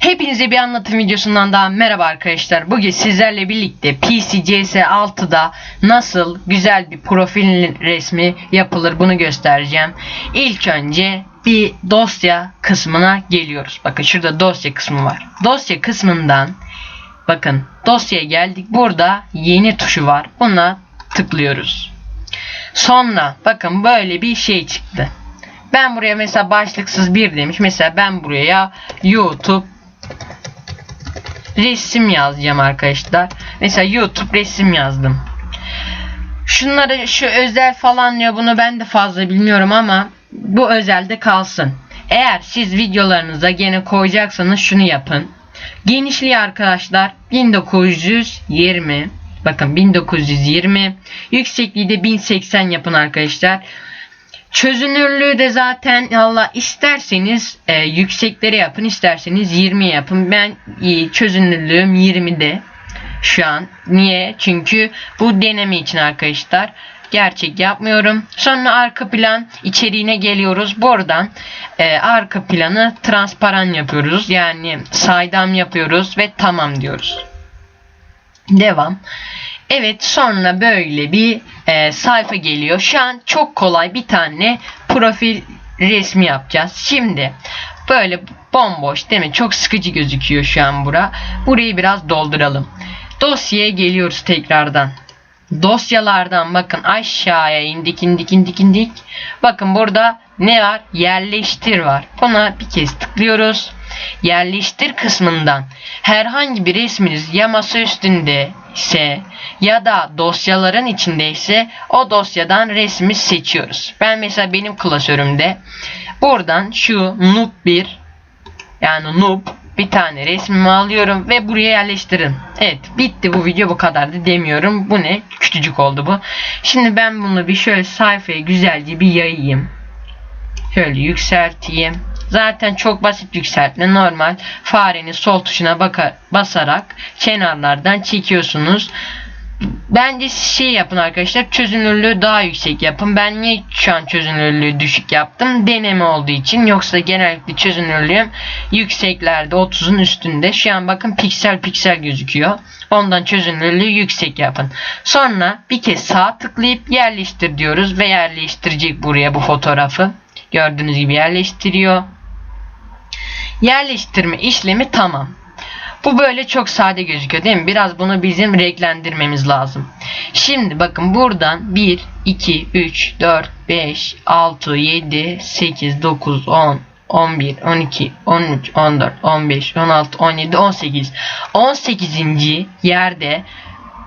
Hepinize bir anlatım videosundan daha merhaba arkadaşlar. Bugün sizlerle birlikte PCCS 6'da nasıl güzel bir profil resmi yapılır bunu göstereceğim. İlk önce bir dosya kısmına geliyoruz. Bakın şurada dosya kısmı var. Dosya kısmından bakın dosyaya geldik. Burada yeni tuşu var. Buna tıklıyoruz. Sonra bakın böyle bir şey çıktı. Ben buraya mesela başlıksız bir demiş. Mesela ben buraya YouTube resim yazacağım arkadaşlar. Mesela YouTube resim yazdım. Şunları şu özel falan ya bunu ben de fazla bilmiyorum ama bu özelde kalsın. Eğer siz videolarınıza gene koyacaksanız şunu yapın. Genişliği arkadaşlar 1920 bakın 1920 yüksekliği de 1080 yapın arkadaşlar. Çözünürlüğü de zaten Allah isterseniz e, yüksekleri yapın isterseniz 20 yapın. Ben e, çözünürlüğüm 20'de şu an. Niye? Çünkü bu deneme için arkadaşlar. Gerçek yapmıyorum. Sonra arka plan içeriğine geliyoruz. Buradan e, arka planı transparan yapıyoruz. Yani saydam yapıyoruz ve tamam diyoruz. Devam. Evet sonra böyle bir e, sayfa geliyor. Şu an çok kolay bir tane profil resmi yapacağız. Şimdi böyle bomboş değil mi? Çok sıkıcı gözüküyor şu an bura. Burayı biraz dolduralım. Dosyaya geliyoruz tekrardan. Dosyalardan bakın aşağıya indik indik indik indik. Bakın burada ne var? Yerleştir var. Buna bir kez tıklıyoruz. Yerleştir kısmından herhangi bir resminiz ya masa üstünde ise ya da dosyaların içindeyse o dosyadan resmi seçiyoruz. Ben mesela benim klasörümde buradan şu noob 1 yani noob bir tane resmimi alıyorum ve buraya yerleştirin. Evet bitti bu video bu kadardı demiyorum. Bu ne? Küçücük oldu bu. Şimdi ben bunu bir şöyle sayfaya güzelce bir yayayım. Şöyle yükselteyim. Zaten çok basit yükseltme. Normal farenin sol tuşuna baka, basarak kenarlardan çekiyorsunuz. Bence şey yapın arkadaşlar çözünürlüğü daha yüksek yapın. Ben niye şu an çözünürlüğü düşük yaptım? Deneme olduğu için. Yoksa genellikle çözünürlüğüm yükseklerde 30'un üstünde. Şu an bakın piksel piksel gözüküyor. Ondan çözünürlüğü yüksek yapın. Sonra bir kez sağ tıklayıp yerleştir diyoruz ve yerleştirecek buraya bu fotoğrafı. Gördüğünüz gibi yerleştiriyor. Yerleştirme işlemi tamam. Bu böyle çok sade gözüküyor değil mi? Biraz bunu bizim renklendirmemiz lazım. Şimdi bakın buradan 1, 2, 3, 4, 5, 6, 7, 8, 9, 10, 11, 12, 13, 14, 15, 16, 17, 18. 18. yerde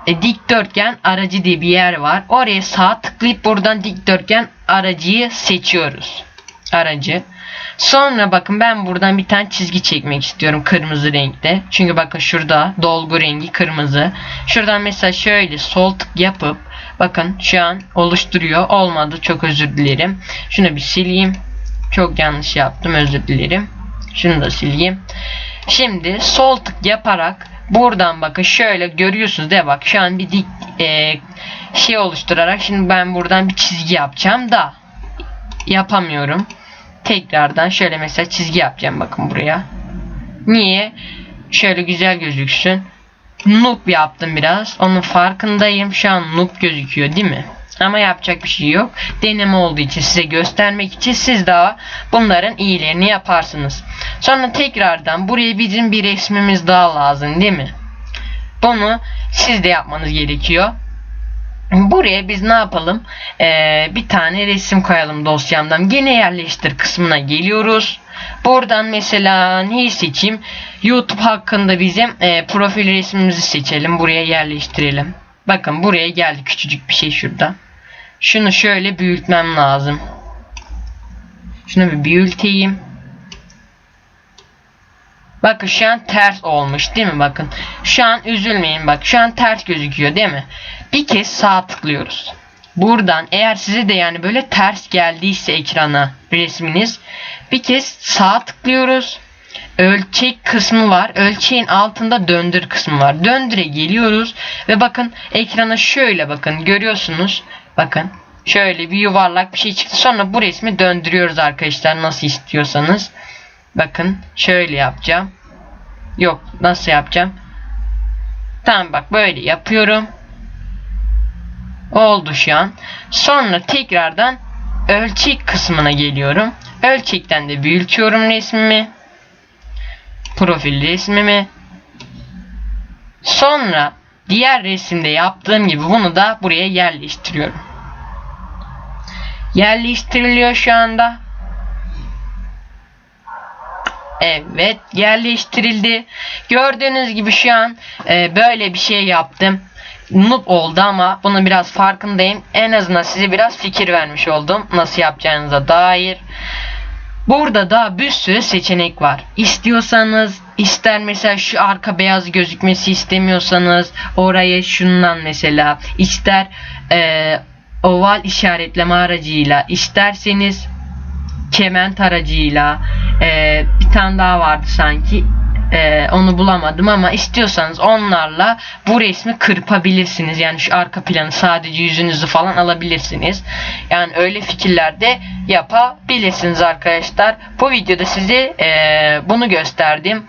e, dikdörtgen aracı diye bir yer var. Oraya sağ tıklayıp buradan dikdörtgen aracıyı seçiyoruz. Aracı. Sonra bakın ben buradan bir tane çizgi çekmek istiyorum kırmızı renkte. Çünkü bakın şurada dolgu rengi kırmızı. Şuradan mesela şöyle sol tık yapıp bakın şu an oluşturuyor. Olmadı çok özür dilerim. Şunu bir sileyim. Çok yanlış yaptım özür dilerim. Şunu da sileyim. Şimdi sol tık yaparak buradan bakın şöyle görüyorsunuz de bak şu an bir dik e, şey oluşturarak şimdi ben buradan bir çizgi yapacağım da yapamıyorum tekrardan şöyle mesela çizgi yapacağım bakın buraya. Niye? Şöyle güzel gözüksün. Noob yaptım biraz. Onun farkındayım. Şu an noob gözüküyor değil mi? Ama yapacak bir şey yok. Deneme olduğu için size göstermek için siz daha bunların iyilerini yaparsınız. Sonra tekrardan buraya bizim bir resmimiz daha lazım değil mi? Bunu siz de yapmanız gerekiyor. Buraya biz ne yapalım? Ee, bir tane resim koyalım dosyamdan. Gene yerleştir kısmına geliyoruz. Buradan mesela neyi seçeyim? YouTube hakkında bizim e, profil resmimizi seçelim. Buraya yerleştirelim. Bakın buraya geldi küçücük bir şey şurada. Şunu şöyle büyütmem lazım. Şunu bir büyüteyim. Bakın şu an ters olmuş değil mi bakın. Şu an üzülmeyin bak şu an ters gözüküyor değil mi? Bir kez sağ tıklıyoruz. Buradan eğer size de yani böyle ters geldiyse ekrana resminiz bir kez sağ tıklıyoruz. Ölçek kısmı var. Ölçeğin altında döndür kısmı var. Döndüre geliyoruz ve bakın ekrana şöyle bakın görüyorsunuz. Bakın şöyle bir yuvarlak bir şey çıktı. Sonra bu resmi döndürüyoruz arkadaşlar nasıl istiyorsanız. Bakın şöyle yapacağım. Yok nasıl yapacağım? Tamam bak böyle yapıyorum. Oldu şu an. Sonra tekrardan ölçek kısmına geliyorum. Ölçekten de büyütüyorum resmimi. Profil resmimi. Sonra diğer resimde yaptığım gibi bunu da buraya yerleştiriyorum. Yerleştiriliyor şu anda. Evet yerleştirildi. Gördüğünüz gibi şu an e, böyle bir şey yaptım. Noob oldu ama bunun biraz farkındayım. En azından size biraz fikir vermiş oldum. Nasıl yapacağınıza dair. Burada da bir sürü seçenek var. İstiyorsanız ister mesela şu arka beyaz gözükmesi istemiyorsanız oraya şundan mesela ister e, oval işaretleme aracıyla isterseniz kement aracıyla e, bir tane daha vardı sanki E, onu bulamadım ama istiyorsanız onlarla bu resmi kırpabilirsiniz. Yani şu arka planı sadece yüzünüzü falan alabilirsiniz. Yani öyle fikirlerde yapabilirsiniz arkadaşlar. Bu videoda size e, bunu gösterdim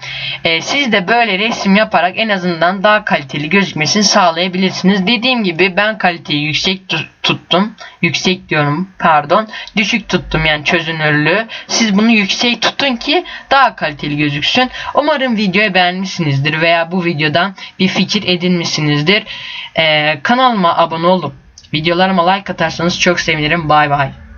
E, siz de böyle resim yaparak en azından daha kaliteli gözükmesini sağlayabilirsiniz. Dediğim gibi ben kaliteyi yüksek tu- tuttum. Yüksek diyorum pardon. Düşük tuttum yani çözünürlüğü. Siz bunu yüksek tutun ki daha kaliteli gözüksün. Umarım videoyu beğenmişsinizdir veya bu videodan bir fikir edinmişsinizdir. Ee, kanalıma abone olup videolarıma like atarsanız çok sevinirim. Bay bay